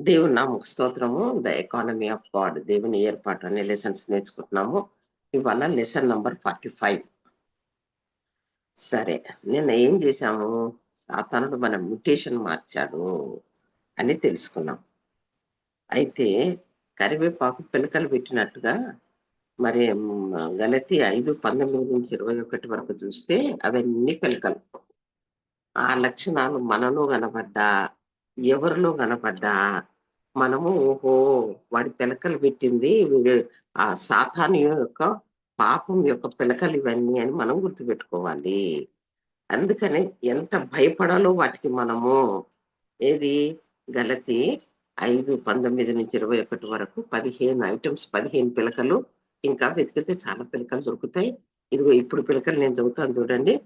దేవుని నామకు స్తోత్రము. The economy of God దేవుని ఏర్పాటు అనే లెసన్స్ నేర్చుకుంటున్నాము. ఇవాళ లెసన్ నంబర్ ఫార్టీ ఫైవ్ సరే నిన్న ఏం చేశాము? సాతానుడు మన మ్యూటేషన్ మార్చాడు అని తెలుసుకున్నాం. అయితే కరివేపాకు పిలకలు పెట్టినట్టుగా మరి గలతి ఐదు పంతొమ్మిది నుంచి ఇరవై ఒకటి వరకు చూస్తే అవన్నీ పిలకలు. ఆ లక్షణాలు మనలో కనబడ్డా ఎవరిలో కనపడ్డా? మనము ఓహో వాడి పిలకలు పెట్టింది వీడు- ఆ సాతాను యొక్క పాపం యొక్క పిలకలు ఇవన్నీ అని మనం గుర్తుపెట్టుకోవాలి. అందుకని ఎంత భయపడాలో వాటికి మనము. ఏది? గలతి ఐదు పంతొమ్మిది నుంచి ఇరవై ఒకటి వరకు పదిహేను ఐటమ్స్ పదిహేను పిలకలు. ఇంకా వెతికితే చాలా పిలకలు దొరుకుతాయి. ఇదిగో ఇప్పుడు పిలకలు నేను చదువుతాను చూడండి.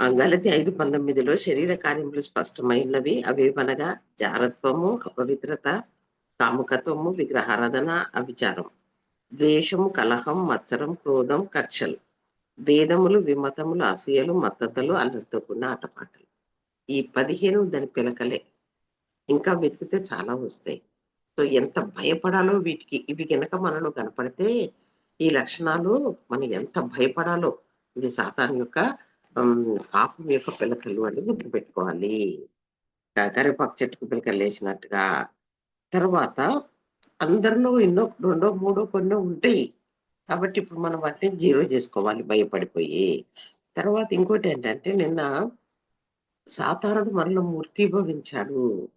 గలతి ఐదు పంతొమ్మిదిలో శరీర కార్యములు స్పష్టమైనవి. అవేవనగా జారత్వము అపవిత్రత కాముకత్వము విగ్రహారాధన అవిచారం ద్వేషము కలహం మత్సరం క్రోధం కక్షలు భేదములు విమతములు అసూయలు మద్దతులు అల్లరితో కూడిన ఆటపాటలు. ఈ పదిహేను దాని పిలకలే. ఇంకా వెతికితే చాలా వస్తాయి. సో ఎంత భయపడాలో వీటికి ఇవి కనుక మనలో కనపడితే ఈ లక్షణాలు మనం ఎంత భయపడాలో ఇవి సాతాన్ యొక్క పాపం యొక్క పిలకలు అని గుర్తుపెట్టుకోవాలి పెట్టుకోవాలి. కరివేపాకు చెట్టుకు పిలకలు వేసినట్టుగా. తర్వాత అందరిలో ఎన్నో రెండో మూడో కొన్నో ఉంటాయి. కాబట్టి ఇప్పుడు మనం వాటిని జీరో చేసుకోవాలి భయపడిపోయి. తర్వాత ఇంకోటి ఏంటంటే నిన్న సాతారుడు మనలో మూర్తిభవించాడు.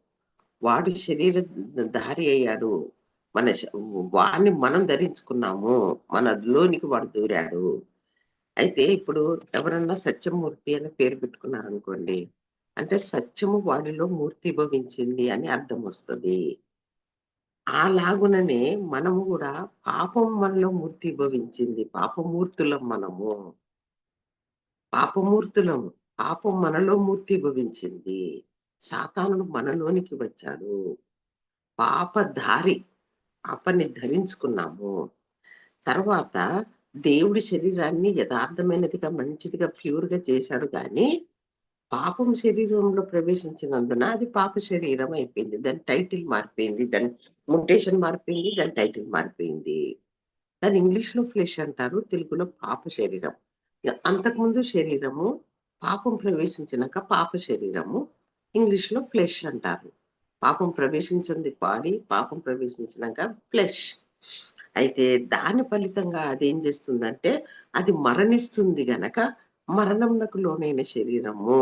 వాడు శరీర దారి అయ్యాడు. మన శ- వాడిని మనం ధరించుకున్నాము. మనలోనికి వాడు దూరాడు. అయితే ఇప్పుడు ఎవరన్నా సత్యమూర్తి అని పేరు పెట్టుకున్నారనుకోండి అంటే సత్యము వాడిలో మూర్తి భవించింది అని అర్థం వస్తుంది. అలాగుననే మనము కూడా పాపం మనలో మూర్తి భవించింది పాపమూర్తులం మనము. పాపమూర్తులం పాపం మనలో మూర్తి భవించింది సాతానుడు మనలోనికి వచ్చాడు. పాపధారి పాపని ధరించుకున్నాము. తర్వాత దేవుడి శరీరాన్ని యథార్థమైనదిగా మంచిదిగా ప్యూర్గా చేశాడు కానీ పాపం శరీరంలో ప్రవేశించినందున అది పాప శరీరం అయిపోయింది. దాని టైటిల్ మారిపోయింది. దాని ముటేషన్ మారిపోయింది. దాని టైటిల్ మారిపోయింది. దాని ఇంగ్లీష్లో ఫ్లెష్ అంటారు తెలుగులో పాప శరీరం. అంతకుముందు శరీరము పాపం ప్రవేశించినాక పాప శరీరము ఇంగ్లీష్లో ఫ్లెష్ అంటారు. పాపం ప్రవేశించింది బాడీ పాపం ప్రవేశించినాక ఫ్లెష్. అయితే దాని ఫలితంగా అది ఏం చేస్తుందంటే అది మరణిస్తుంది గనక మరణంకు లోనైన శరీరము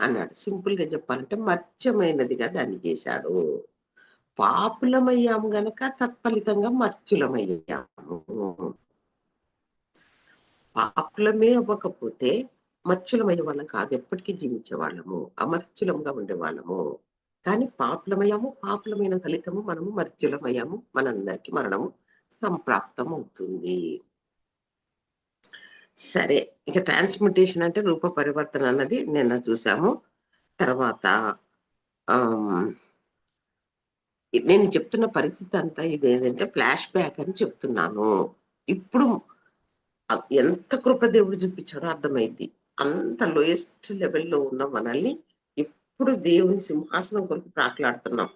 అన్నాడు. సింపుల్గా చెప్పాలంటే మర్చమైనదిగా దాన్ని చేశాడు. పాపులమయ్యాము గనక తత్ఫలితంగా మర్చులమయ్యాము పాపులమే అవ్వకపోతే మర్చులమయ్యే వాళ్ళం కాదు ఎప్పటికీ జీవించే వాళ్ళము అమర్చులంగా ఉండేవాళ్ళము కానీ పాపులమయ్యాము పాపులమైన ఫలితము మనము మర్చులమయ్యాము మనందరికి మరణము సంప్రాప్తం అవుతుంది. సరే ఇక ట్రాన్స్మిటేషన్ అంటే రూప పరివర్తన అన్నది నిన్న చూసాము. తర్వాత నేను చెప్తున్న పరిస్థితి అంతా ఇది ఏంటంటే ఫ్లాష్ బ్యాక్ అని చెప్తున్నాను. ఇప్పుడు ఎంత కృపదేవుడు చూపించాడో అర్థమైంది. అంత లోయెస్ట్ లెవెల్లో ఉన్న మనల్ని ఇప్పుడు దేవుని సింహాసనం కొరకు ప్రాట్లాడుతున్నాం.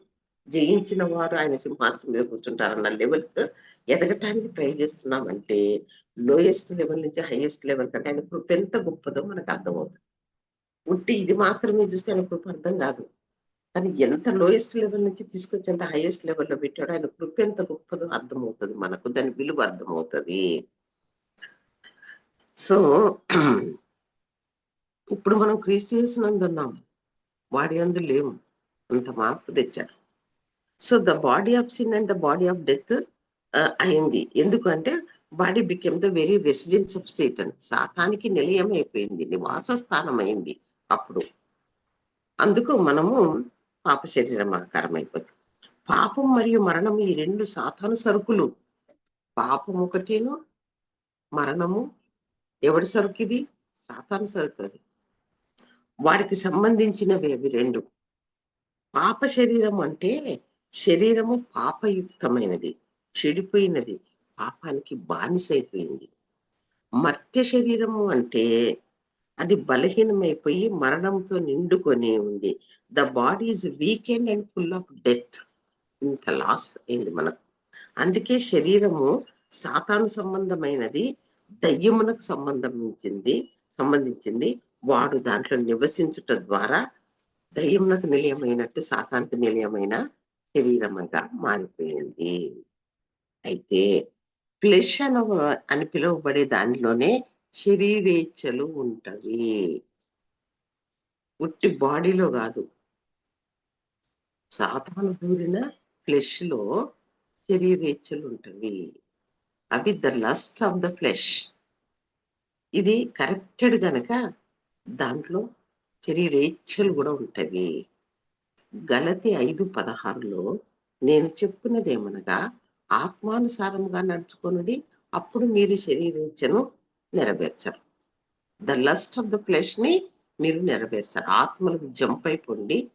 జయించిన వారు ఆయన సింహాసనం మీద కూర్చుంటారన్న లెవెల్ ఎదగటానికి ట్రై చేస్తున్నామంటే లోయెస్ట్ లెవెల్ నుంచి హైయెస్ట్ లెవెల్ కంటే ఆయన కృప ఎంత గొప్పదో మనకు అర్థమవుతుంది. ఉట్టి ఇది మాత్రమే చూస్తే ఆయన కృప అర్థం కాదు. కానీ ఎంత లోయెస్ట్ లెవెల్ నుంచి తీసుకొచ్చి ఎంత హైయెస్ట్ లెవెల్లో పెట్టాడో ఆయన కృప ఎంత గొప్పదో అర్థమవుతుంది. మనకు దాని విలువ అర్థమవుతుంది. సో ఇప్పుడు మనం క్రీస్తు ఉన్నాము వాడి అందు లేము. అంత మార్పు తెచ్చారు. So the body of sin and the body of death అయింది. ఎందుకంటే body became the very residence of Satan. సాతానికి నిలయం అయిపోయింది. నివాస స్థానం అయింది అప్పుడు. అందుకు మనము పాప శరీరం ఆకారం అయిపోతుంది పాపం మరియు మరణం ఈ రెండు సాతాను సరుకులు. పాపం ఒకటేను మరణము. ఎవడి సరుకు ఇది? సాతాను సరుకు అది. వాడికి సంబంధించినవి అవి రెండు. పాప శరీరం అంటే శరీరము పాపయుక్తమైనది. చెడిపోయినది పాపానికి బానిసైపోయింది. మర్త్య శరీరము అంటే అది బలహీనమైపోయి మరణంతో నిండుకొని ఉంది. The body is weakened and full of death. ఇంత లాస్ అయింది మనకు. అందుకే శరీరము సాతాను సంబంధమైనది దయ్యమునకు సంబంధించింది సంబంధించింది. వాడు దాంట్లో నివసించుట ద్వారా దయ్యమునకు నిలయమైనట్టు సాతానికి నిలయమైన శరీరముగా మారిపోయింది. అయితే ఫ్లెష్ అని అని పిలువబడే దానిలోనే శరీరేచ్ఛలు ఉంటవి. ఉట్టి బాడీలో కాదు. సాతాను దూరిన ఫ్లెష్లో శరీరేచ్ఛలు ఉంటవి. అవి the lust of the flesh ఇది కరెక్టెడ్ గనక దాంట్లో శరీరేచ్ఛలు కూడా ఉంటవి. గలతి ఐదు పదహారులో నేను చెప్పున్నదేమనగా ఆత్మానుసారముగా నడుచుకొనుడి అప్పుడు మీరు శరీరేచ్ఛను నెరవేర్చరు. ద లస్ట్ ఆఫ్ ద ఫ్లెష్ని మీరు నెరవేర్చరు. ఆత్మలకు జంప్ అయిపోండి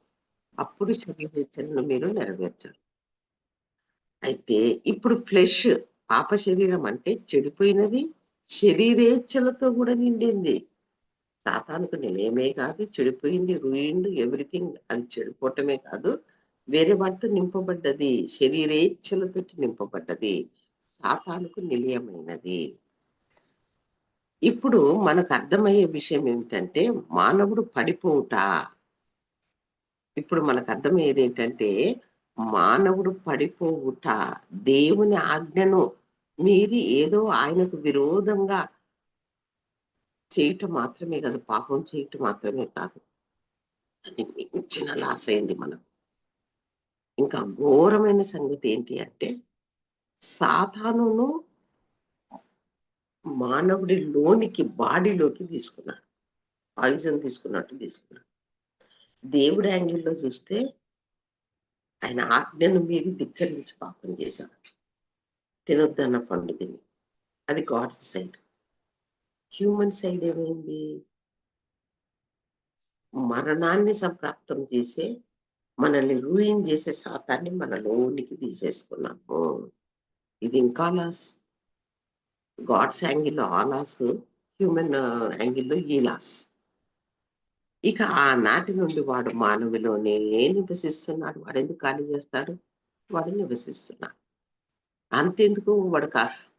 అప్పుడు శరీరేచ్ఛను మీరు నెరవేర్చరు. అయితే ఇప్పుడు ఫ్లెష్ పాప శరీరం అంటే చెడిపోయినది శరీరేచ్ఛలతో కూడా నిండింది. సాతానుకు నిలయమే కాదు చెడిపోయింది రూయిండ్ ఎవ్రీథింగ్ అది చెడిపోవటమే కాదు. వేరే వాటితో నింపబడ్డది. శరీరేచ్ఛలతో నింపబడ్డది. సాతానుకు నిలయమైనది. ఇప్పుడు మనకు అర్థమయ్యే విషయం ఏమిటంటే మానవుడు పడిపోవుట. ఇప్పుడు మనకు అర్థమయ్యేది ఏంటంటే మానవుడు పడిపోవుట. దేవుని ఆజ్ఞను మీరి ఏదో ఆయనకు విరోధంగా చేయటం మాత్రమే కాదు పాపం చేయటం మాత్రమే కాదు. అని మించిన లాస్ అయింది మనం ఇంకా ఘోరమైన సంగతి ఏంటి అంటే సాతానును మానవుడి లోనికి బాడీలోకి తీసుకున్నాడు. పాయిజన్ తీసుకున్నట్టు తీసుకున్నాడు. దేవుడి యాంగిల్లో చూస్తే ఆయన ఆజ్ఞను మీరి ధిక్కరించి పాపం చేశాడు. తినొద్దన్న పండు తిని. అది గాడ్స్ సైడ్. హ్యూమన్ సైడ్ ఏమైంది? మరణాన్ని సంప్రాప్తం చేసే మనల్ని రూయిన్ చేసే శాతాన్ని మన లోనికి తీసేసుకున్నాము. ఇది ఇంకా లాస్. గాడ్స్ యాంగిల్లో ఆ లాస్ హ్యూమన్ యాంగిల్లో ఈ లాస్. ఇక ఆనాటి నుండి వాడు మానవులోనే నివసిస్తున్నాడు. వాడు ఎందుకు ఖాళీ చేస్తాడు? వాడు నివసిస్తున్నాడు. అంతెందుకు? వాడు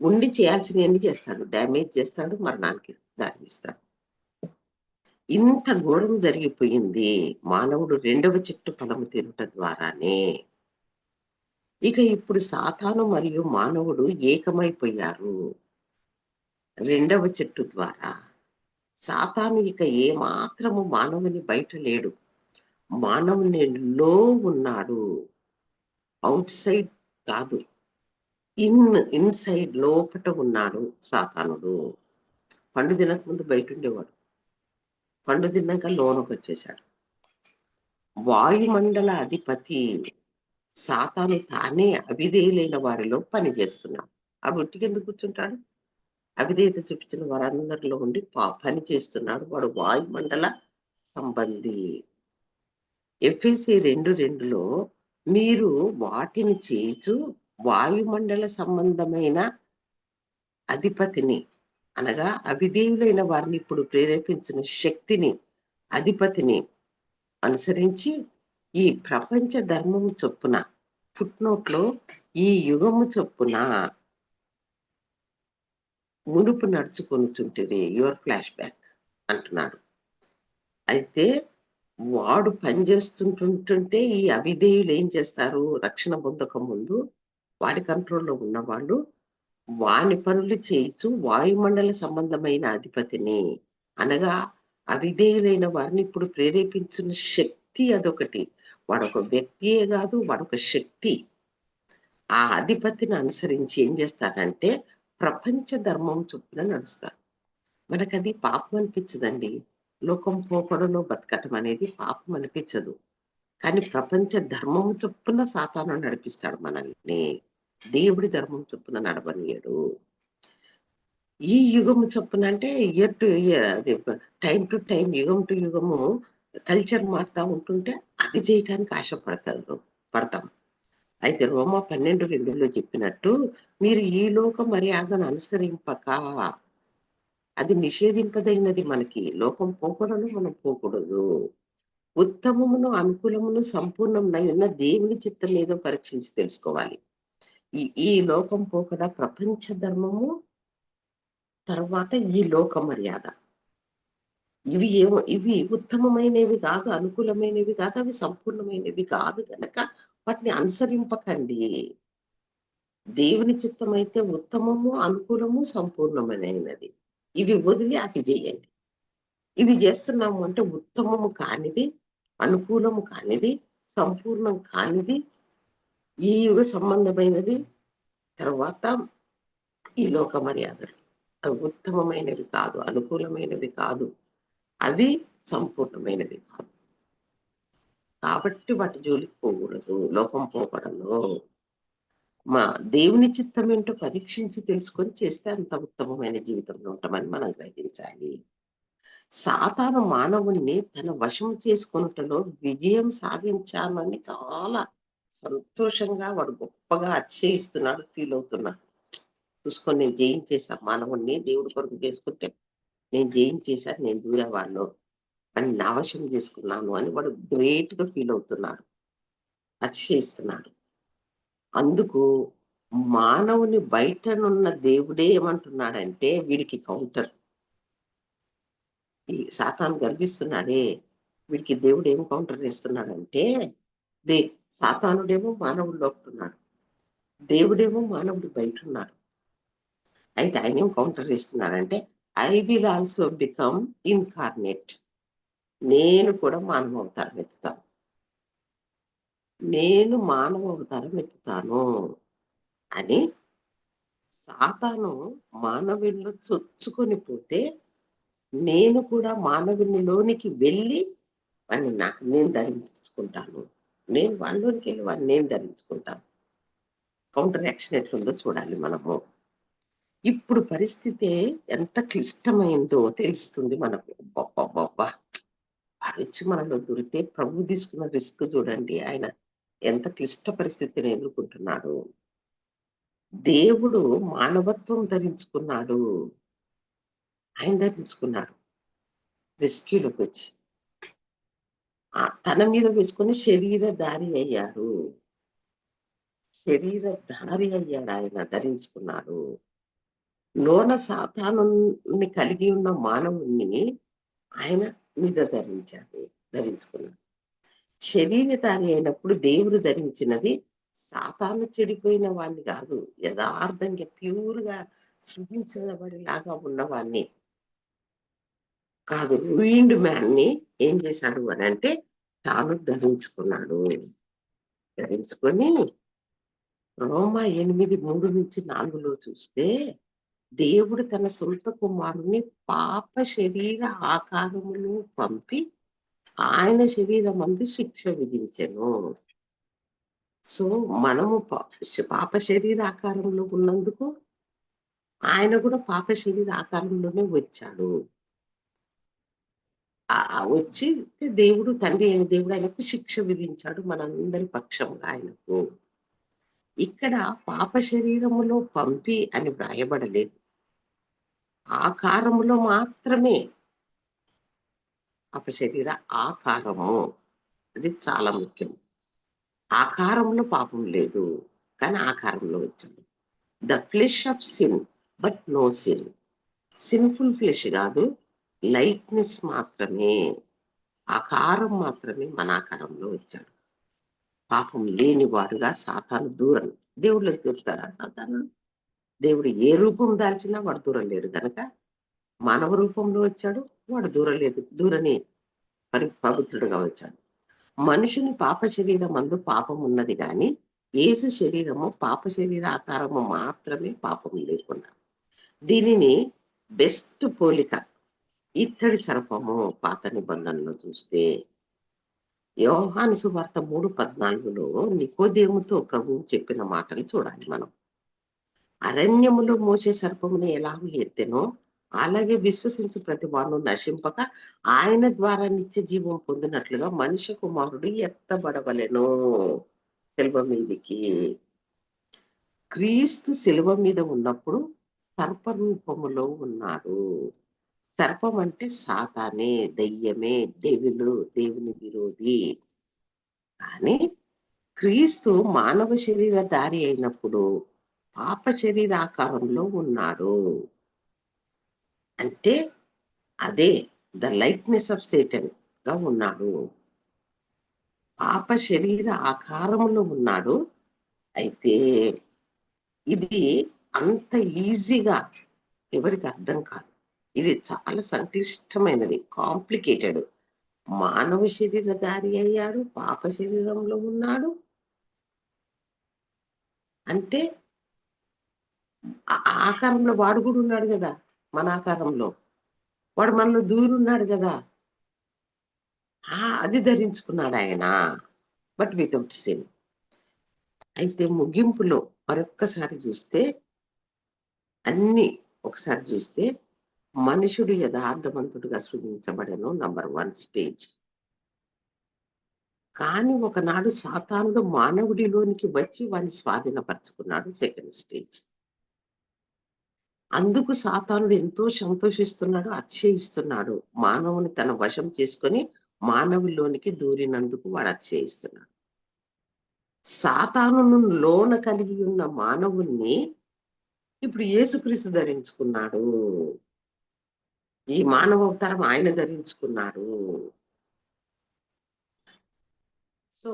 ఉండి చేయాల్సినవన్నీ చేస్తాడు. డ్యామేజ్ చేస్తాడు మరణానికి దారిస్తాడు ఇంత ఘోరం జరిగిపోయింది. మానవుడు రెండవ చెట్టు ఫలము తినుట ద్వారానే. ఇక ఇప్పుడు సాతాను మరియు మానవుడు ఏకమైపోయారు. రెండవ చెట్టు ద్వారా. సాతాను ఇక ఏ మాత్రము మానవుని బయట లేడు. మానవుని లో ఉన్నాడు. అవుట్ సైడ్ కాదు. ఇన్ ఇన్సైడ్ లోపట ఉన్నాడు సాతానుడు. పండు తినక ముందు బయట ఉండేవాడు పండు తిన్నాక లోనకు వచ్చేసాడు వాయుమండల అధిపతి సాతాను తానే అవిధేయులైన వారిలో పనిచేస్తున్నాడు. ఆ ఒట్టికి ఎందుకు కూర్చుంటాడు? అవిధేయత చూపించిన వారందరిలో ఉండి పని చేస్తున్నాడు. వాడు వాయుమండల సంబంధి. ఎఫ్ఎసి రెండు రెండులో మీరు వాటిని చేచు వాయుమండల సంబంధమైన అధిపతిని అనగా అవిధేయులైన వారిని ఇప్పుడు ప్రేరేపించిన శక్తిని అధిపతిని అనుసరించి ఈ ప్రపంచ ధర్మము చొప్పున ఫుట్లో ఈ యుగము చొప్పున మునుపు నడుచుకొనుచుంటిరి యువర్ ఫ్లాష్ బ్యాక్ అంటున్నాడు. అయితే వాడు పనిచేస్తుంటుంటుంటే ఈ అవిధేయులు ఏం చేస్తారు? రక్షణ పొందక ముందు వాడి కంట్రోల్లో ఉన్నవాళ్ళు వాని పనులు చేయొచ్చు వాయుమండల సంబంధమైన అధిపతిని అనగా అవిధేయులైన వారిని ఇప్పుడు ప్రేరేపించిన శక్తి అదొకటి. వాడొక వ్యక్తియే కాదు వాడొక శక్తి. ఆ అధిపతిని అనుసరించి ఏం చేస్తాడంటే ప్రపంచ ధర్మం చొప్పున నడుస్తారు. మనకు అది పాపం అనిపించదండి. లోకం పోకడలో బతకటం అనేది పాపం అనిపించదు. కానీ ప్రపంచ ధర్మము చొప్పున సాతాను నడిపిస్తాడు మనల్ని. దేవుడి ధర్మం చొప్పున నడవనీయడు. ఈ యుగము చొప్పున అంటే ఇయర్ టు ఇయర్ అది టైం టు టైం యుగం టు యుగము కల్చర్ మారుతా ఉంటుంటే అది చేయటానికి ఆశపడతారు పడతాం. అయితే రోమా పన్నెండు రెండులో చెప్పినట్టు మీరు ఈ లోక మర్యాదను అనుసరింపక. అది నిషేధింపదగినది మనకి. లోకం పోకూడదు మనం పోకూడదు. ఉత్తమమును అనుకూలమును సంపూర్ణమునై ఉన్న దేవుని చిత్తం ఏదో పరీక్షించి తెలుసుకోవాలి. ఈ లోకం పోకడ ప్రపంచ ధర్మము తర్వాత ఈ లోక మర్యాద. ఇవి ఏమో ఇవి ఉత్తమమైనవి కాదు అనుకూలమైనవి కాదు అవి సంపూర్ణమైనవి కాదు కనుక వాటిని అనుసరింపకండి. దేవుని చిత్తం అయితే ఉత్తమము అనుకూలము సంపూర్ణమైనది. ఇవి వదిలి అవి చేయండి. ఇది చేస్తున్నాము అంటే ఉత్తమము కానిది అనుకూలము కానిది సంపూర్ణం కానిది ఈ యుగ సంబంధమైనది తర్వాత ఈ లోక మర్యాదలు. అవి ఉత్తమమైనవి కాదు అనుకూలమైనవి కాదు. అవి సంపూర్ణమైనవి కాదు. కాబట్టి వాటి జోలికి పోకూడదు లోకం పోకూడదు. మా దేవుని చిత్తం ఏంటో పరీక్షించి తెలుసుకొని చేస్తే అంత ఉత్తమమైన జీవితంలో ఉంటామని మనం గ్రహించాలి. సాతాను మానవుణ్ణి తన వశం చేసుకున్నటలో విజయం సాధించాలని చాలా సంతోషంగా వాడు గొప్పగా అతిశయిస్తున్నాడు ఫీల్ అవుతున్నాడు. చూసుకొని నేను జయించేసా. మానవుణ్ణి దేవుడి కొరకు చేసుకుంటే నేను జయించేశాను నేను దూరేవాళ్ళు అని నా చేసుకున్నాను అని వాడు గ్రేట్గా ఫీల్ అవుతున్నాడు. అతిశయిస్తున్నాడు. అందుకు మానవుని బయటనున్న దేవుడే ఏమంటున్నాడంటే వీడికి కౌంటర్ ఈ సాతాను గర్విస్తున్నాడే వీడికి దేవుడు ఏం కౌంటర్ చేస్తున్నాడంటే దే సాతానుడేమో మానవుడు ఉన్నాడు దేవుడేమో మానవుడు బయట ఉన్నాడు అయితే ఆయన ఏం కౌంటర్ చేస్తున్నాడంటే I will also become incarnate నేను కూడా మానవ అవతారం ఎత్తుతాను నేను మానవ అవతారం ఎత్తుతాను అని సాతాను మానవుల్లో చొచ్చుకొని పోతే నేను కూడా మానవునిలోనికి వెళ్ళి అని నాకు నేను ధరించుకుంటాను. నేను వాళ్ళలోకి వెళ్ళి వాడిని నేమ్ ధరించుకుంటాను కౌంటర్ యాక్షన్ ఎట్లుందో చూడాలి మనము. ఇప్పుడు పరిస్థితి ఎంత క్లిష్టమైందో తెలుస్తుంది మనకు. బొబ్బ వచ్చి మనలో దొరికితే ప్రభు తీసుకున్న రిస్క్ చూడండి. ఆయన ఎంత క్లిష్ట పరిస్థితిని ఎదుర్కొంటున్నాడు. దేవుడు మానవత్వం ధరించుకున్నాడు. ఆయన ధరించుకున్నాడు. రెస్క్యూలోకి వచ్చి. తన మీద వేసుకుని శరీర దారి అయ్యాడు శరీర దారి అయ్యాడు ఆయన ధరించుకున్నాడు. లోన సాతానుని కలిగి ఉన్న మానవుణ్ణి ఆయన మీద ధరించాడు ధరించుకున్నాడు. శరీరధారి అయినప్పుడు దేవుడు ధరించినది సాతాను చెడిపోయిన వాడిని కాదు యథార్థంగా ప్యూర్గా సృజించబడిలాగా ఉన్నవాడిని కాదు రూయిండ్ మ్యాన్ని ఏం చేశాడు అని అంటే తాను ధరించుకున్నాడు. ధరించుకొని రోమా ఎనిమిది మూడు నుంచి నాలుగులో చూస్తే దేవుడు తన సొంత కుమారుని పాప శరీర ఆకారమును పంపి ఆయన శరీరం అందు శిక్ష విధించను. సో మనము పాప శరీర ఆకారంలో ఉన్నందుకు ఆయన కూడా పాప శరీర ఆకారంలోనే వచ్చాడు. వచ్చి దేవుడు తండ్రి అయిన దేవుడు ఆయనకు శిక్ష విధించాడు మనందరి పక్షంగా ఆయనకు. ఇక్కడ పాప శరీరములో పంపి అని వ్రాయబడలేదు. ఆకారములో మాత్రమే పాప శరీర ఆకారము. అది చాలా ముఖ్యం. ఆకారంలో పాపం లేదు కానీ ఆకారంలో వచ్చాడు the flesh of sin but no sin. Sinful flesh కాదు లైట్నెస్ మాత్రమే ఆకారం మాత్రమే మన ఆకారంలో వచ్చాడు పాపం లేనివాడుగా సాతాను దూరం. దేవుళ్ళకి దూరుతాడా సాతాను? దేవుడు ఏ రూపం దాల్చినా వాడు దూరం లేడు కనుక మానవ రూపంలో వచ్చాడు వాడు దూరం లేదు దూరని పరి పవిత్రుడుగా వచ్చాడు. మనుషుని పాప శరీరం అందు పాపం ఉన్నది కానీ ఏసు శరీరము పాప శరీర ఆకారము మాత్రమే పాపం లేకుండా. దీనిని బెస్ట్ పోలిక ఇత్తడి సర్పము పాత నిబంధనలో చూస్తే యోహాను సువార్త మూడు పద్నాలుగులో నికోదేముతో ప్రభువు చెప్పిన మాటలు చూడాలి మనం. అరణ్యములో మోసే సర్పమును ఎలాగో ఎత్తెనో అలాగే విశ్వసించు ప్రతి వాడు నశింపక ఆయన ద్వారా నిత్య జీవం పొందినట్లుగా మనిషి కుమారుడు ఎత్తబడవలెను శిల్వ మీదికి. క్రీస్తు శిల్వ మీద ఉన్నప్పుడు సర్పరూపములో ఉన్నాడు. సర్పం అంటే సాతానే దయ్యమే దేవులు దేవుని విరోధి. కానీ క్రీస్తు మానవ శరీరధారి అయినప్పుడు పాప శరీరాకారంలో ఉన్నాడు. అంటే అదే ద లైట్నెస్ ఆఫ్ సేటన్గా ఉన్నాడు. పాప శరీర ఆకారంలో ఉన్నాడు. అయితే ఇది అంత ఈజీగా ఎవరికి అర్థం కాదు. ఇది చాలా సంక్లిష్టమైనది కాంప్లికేటెడ్. మానవ శరీరధారి అయ్యాడు పాప శరీరంలో ఉన్నాడు. అంటే ఆకారంలో వాడు కూడా ఉన్నాడు కదా మన ఆకారంలో. వాడు మనలో దూరున్నాడు కదా. ఆ అది ధరించుకున్నాడు ఆయన. బట్ వితౌట్ సిన్ అయితే ముగింపులో మరొక్కసారి చూస్తే అన్ని ఒకసారి చూస్తే మనుషుడు యథార్థవంతుడుగా సృజించబడను నంబర్ వన్ స్టేజ్ కానీ ఒకనాడు సాతానుడు మానవుడిలోనికి వచ్చి వాని స్వాధీనపరుచుకున్నాడు సెకండ్ స్టేజ్ అందుకు సాతానుడు ఎంతో సంతోషిస్తున్నాడు అతిశయిస్తున్నాడు. మానవుని తన వశం చేసుకొని మానవుల్లోనికి దూరినందుకు వాడు అతిశయిస్తున్నాడు. సాతానును లోన కలిగి ఉన్న మానవుణ్ణి ఇప్పుడు యేసుక్రీస్తు ధరించుకున్నాడు. ఈ మానవ అవతారం ఆయన ధరించుకున్నాడు. సో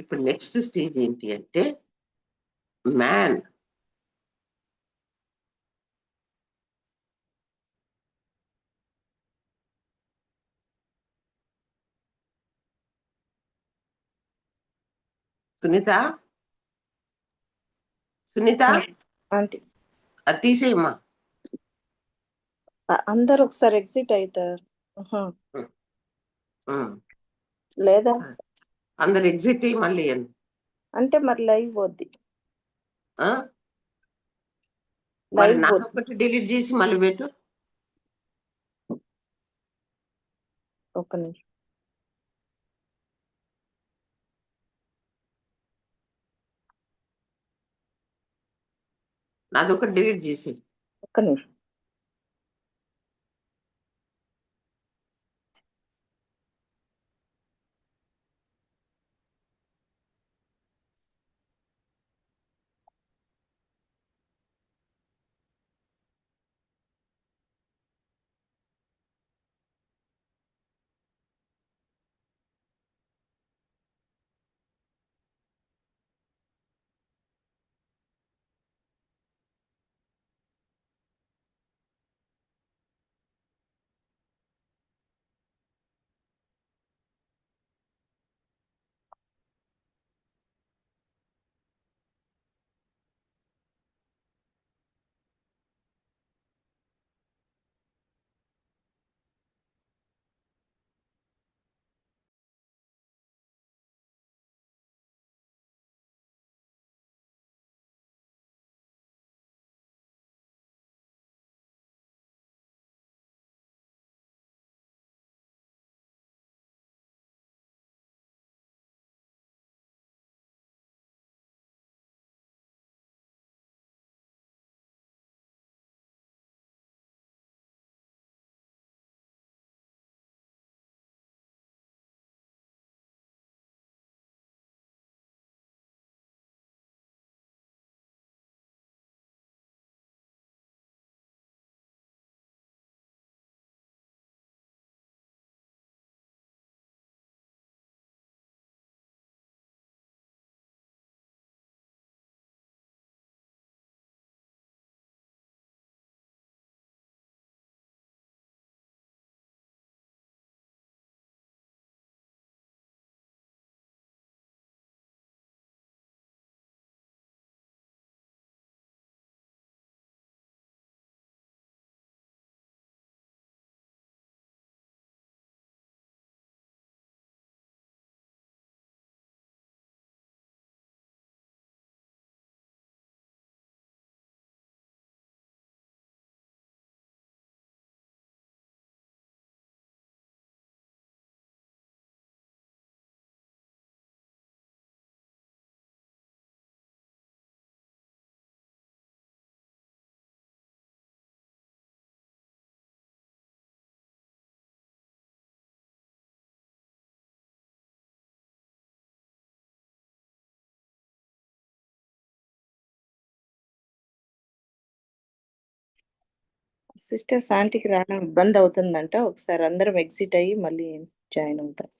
ఇప్పుడు నెక్స్ట్ స్టేజ్ ఏంటి అంటే మ్యాన్ సునీత? సునీత? అది తీసేయమ్మా. అందరు ఒకసారి ఎగ్జిట్ అవుతారు. లేదా? అందరు ఎగ్జిట్ మళ్ళీ. అంటే మరి లైవ్ పోద్ది? మరి నాకు ఒకటి డిలీట్ చేసి మళ్ళీ పెట్టు. ఒక్క నిమిషం. నాది ఒకటి డిలీట్ చేసి ఒక్క నిమిషం. సిస్టర్ శాంతికి రావడం ఇబ్బంది అవుతుందంట. ఒకసారి అందరం ఎగ్జిట్ అయ్యి మళ్ళీ జాయిన్ అవుతాం.